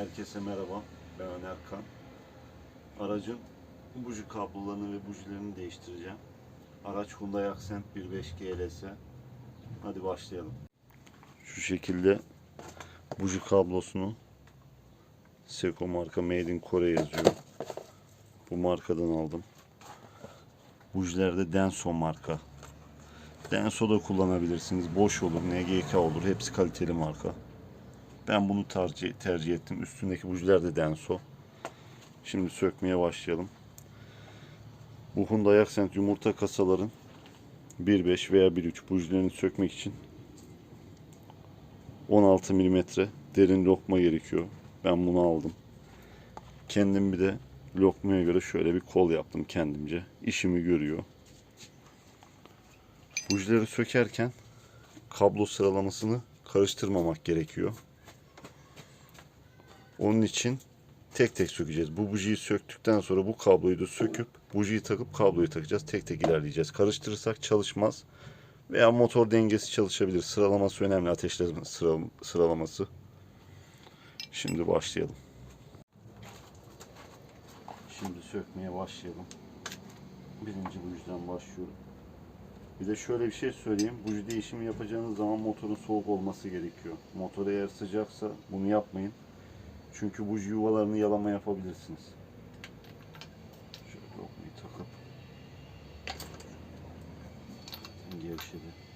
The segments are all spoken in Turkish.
Herkese merhaba. Ben Öner Kan. Aracın buji kablolarını ve bujilerini değiştireceğim. Araç Hyundai Accent 1.5 GLS. Hadi başlayalım. Şu şekilde buji kablosunu Seiko marka Made in Kore yazıyor. Bu markadan aldım. Bujiler de Denso marka. Denso da kullanabilirsiniz. Boş olur, NGK olur. Hepsi kaliteli marka. Ben bunu tercih, tercih ettim. Üstündeki bujiler de Denso. Şimdi sökmeye başlayalım. Bu Hyundai Accent yumurta kasaların 1.5 veya 1.3 bujilerini sökmek için 16 mm derin lokma gerekiyor. Ben bunu aldım. Kendim bir de lokmaya göre şöyle bir kol yaptım kendimce. İşimi görüyor. Bujileri sökerken kablo sıralamasını karıştırmamak gerekiyor. Onun için tek tek sökeceğiz. Bu bujiyi söktükten sonra bu kabloyu da söküp bujiyi takıp kabloyu takacağız. Tek tek ilerleyeceğiz. Karıştırırsak çalışmaz. Veya motor dengesi çalışabilir. Sıralaması önemli. Ateşleme sıra, sıralaması. Şimdi başlayalım. Şimdi sökmeye başlayalım. Birinci bujiden başlıyorum. Bir de şöyle bir şey söyleyeyim. Buji değişimi yapacağınız zaman motorun soğuk olması gerekiyor. Motor eğer sıcaksa bunu yapmayın. Çünkü buji yuvalarını yalama yapabilirsiniz. Şöyle lokmayı takıp gevşedi.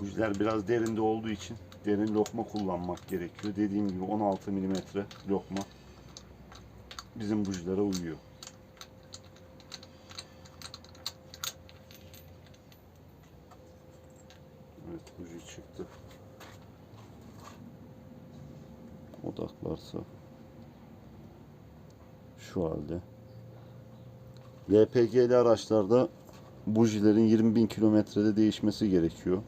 Bujiler biraz derinde olduğu için derin lokma kullanmak gerekiyor. Dediğim gibi 16 mm lokma bizim bujilere uyuyor. Evet buji çıktı. Odaklarsa şu halde. LPG'li araçlarda bujilerin 20 bin kilometrede değişmesi gerekiyor.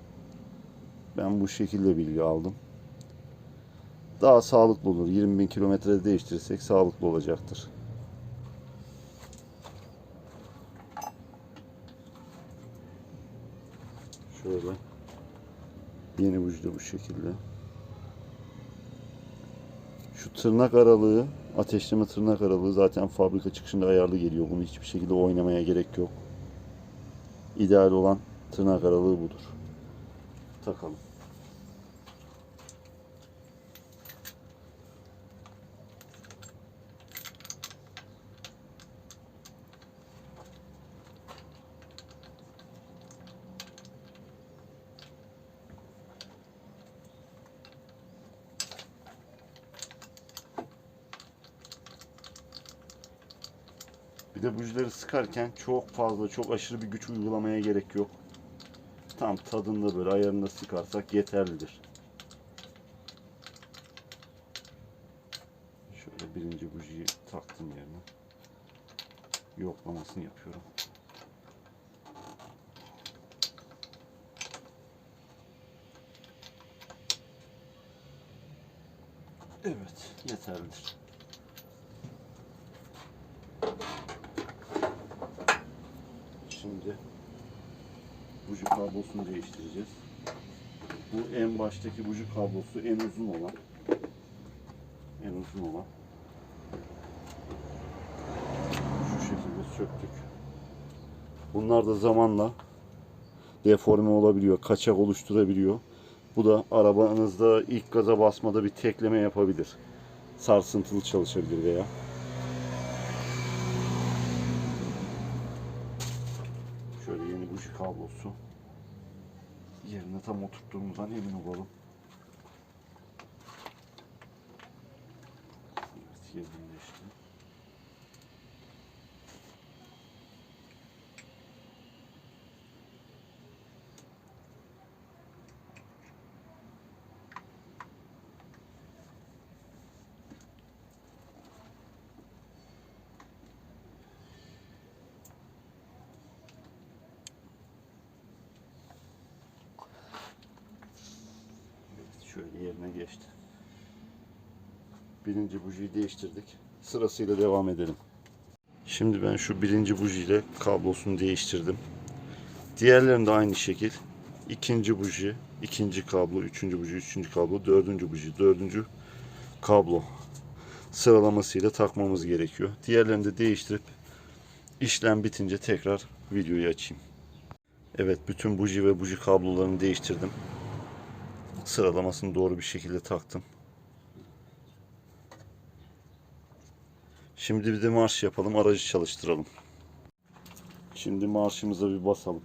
Ben bu şekilde bilgi aldım. Daha sağlıklı olur. 20 bin kilometrede değiştirirsek sağlıklı olacaktır. Şöyle. Yeni de bu şekilde. Şu tırnak aralığı, ateşleme tırnak aralığı zaten fabrika çıkışında ayarlı geliyor. Bunu hiçbir şekilde oynamaya gerek yok. İdeal olan tırnak aralığı budur. Takalım. Bir de bujileri sıkarken çok fazla, çok aşırı bir güç uygulamaya gerek yok. Tam tadında böyle ayarında sıkarsak yeterlidir. Şöyle birinci bujiyi taktım yerine. Yoklamasını yapıyorum. Evet, yeterlidir. Şimdi buji kablosunu değiştireceğiz. Bu en baştaki buji kablosu en uzun olan. En uzun olan. Şu şekilde söktük. Bunlar da zamanla deforme olabiliyor, kaçak oluşturabiliyor. Bu da arabanızda ilk gaza basmada bir tekleme yapabilir. Sarsıntılı çalışabilir veya. Şöyle yeni buji kablosu. Yerine tam oturttuğumuzdan emin olalım. Evet, yerine geçti. birinci bujiyi değiştirdik. Sırasıyla devam edelim. Şimdi ben şu birinci bujiyle kablosunu değiştirdim. Diğerlerinde aynı şekil. İkinci buji, ikinci kablo, üçüncü buji, üçüncü kablo, dördüncü buji, dördüncü kablo sıralamasıyla takmamız gerekiyor. Diğerlerini de değiştirip işlem bitince tekrar videoyu açayım. Evet bütün buji ve buji kablolarını değiştirdim. Sıralamasını doğru bir şekilde taktım. Şimdi bir de marş yapalım, aracı çalıştıralım. Şimdi marşımıza bir basalım.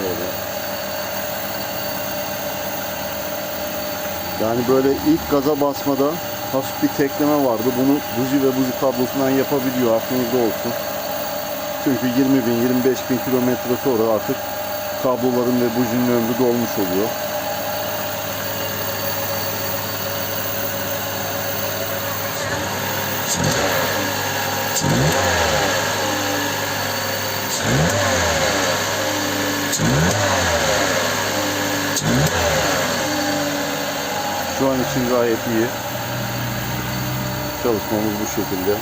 Şöyle. Yani böyle ilk gaza basmada hafif bir tekleme vardı. Bunu buji ve buji kablosundan yapabiliyor. Aklınızda olsun. Çünkü 20 bin, 25 bin kilometre sonra artık kabloların ve bujinin ömrü dolmuş oluyor. Şu an için gayet iyi. Çalışmamız bu şekilde.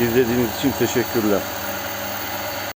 İzlediğiniz için teşekkürler.